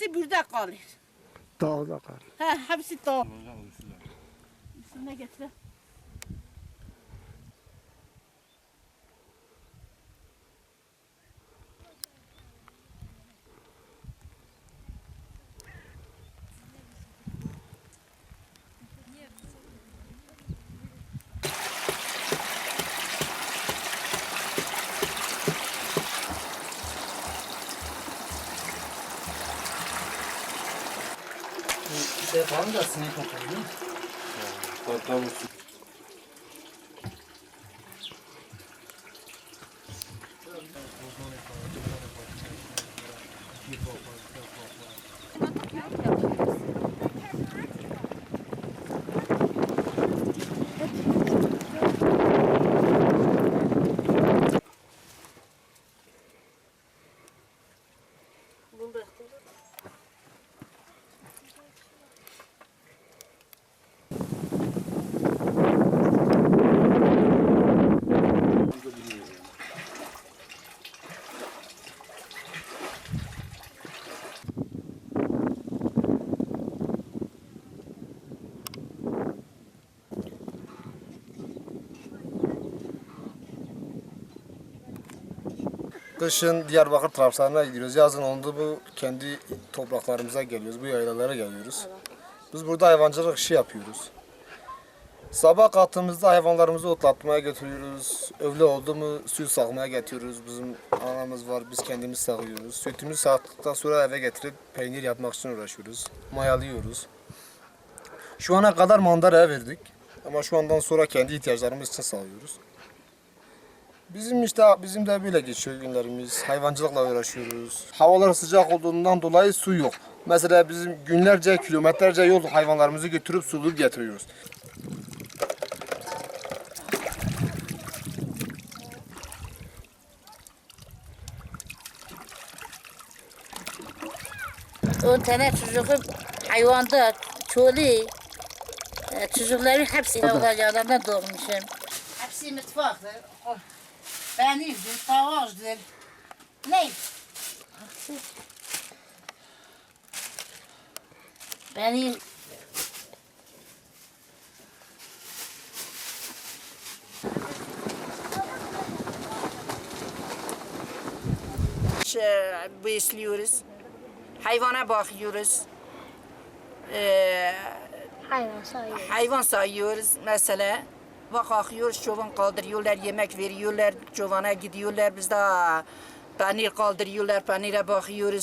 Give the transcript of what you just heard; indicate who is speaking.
Speaker 1: hepsi burada kalır.
Speaker 2: Dağda kal.
Speaker 1: Ha, hepsi dağ. Üstüne getir.
Speaker 3: Şey yapalım da sinek kokuyor.
Speaker 4: Kışın Diyarbakır taraflarına gidiyoruz. Yazın onda bu kendi topraklarımıza geliyoruz. Bu yaylalara geliyoruz. Biz burada hayvancılık işi yapıyoruz. Sabah kalktığımızda hayvanlarımızı otlatmaya götürüyoruz. Öğle oldu mu süt sağmaya getiriyoruz. Bizim anamız var, biz kendimiz sağıyoruz. Sütümüzü sağdıktan sonra eve getirip peynir yapmak için uğraşıyoruz. Mayalıyoruz. Şu ana kadar mandara verdik. Ama şu andan sonra kendi ihtiyaçlarımız için sağlıyoruz. Bizim işte bizim de böyle geçiyor günlerimiz. Hayvancılıkla uğraşıyoruz. Havalar sıcak olduğundan dolayı su yok. Mesela bizim günlerce, kilometrelerce yol hayvanlarımızı götürüp sulup getiriyoruz.
Speaker 5: On tane çocuğum hayvanda, çoli, e, çocukları hepsi olacaklarından doğmuşum. Hepsi mutfaktır. Peynirdir, tavazdır. Ne? Peynir
Speaker 1: Şey, besliyoruz. Hayvana bakıyoruz. Ee,
Speaker 6: Hayvan sayıyor.
Speaker 1: hayvan sayıyoruz mesela. Ve kalkıyoruz, çoban kaldırıyorlar, yemek veriyorlar, çobana gidiyorlar. Biz de peynir kaldırıyorlar, peynire bakıyoruz.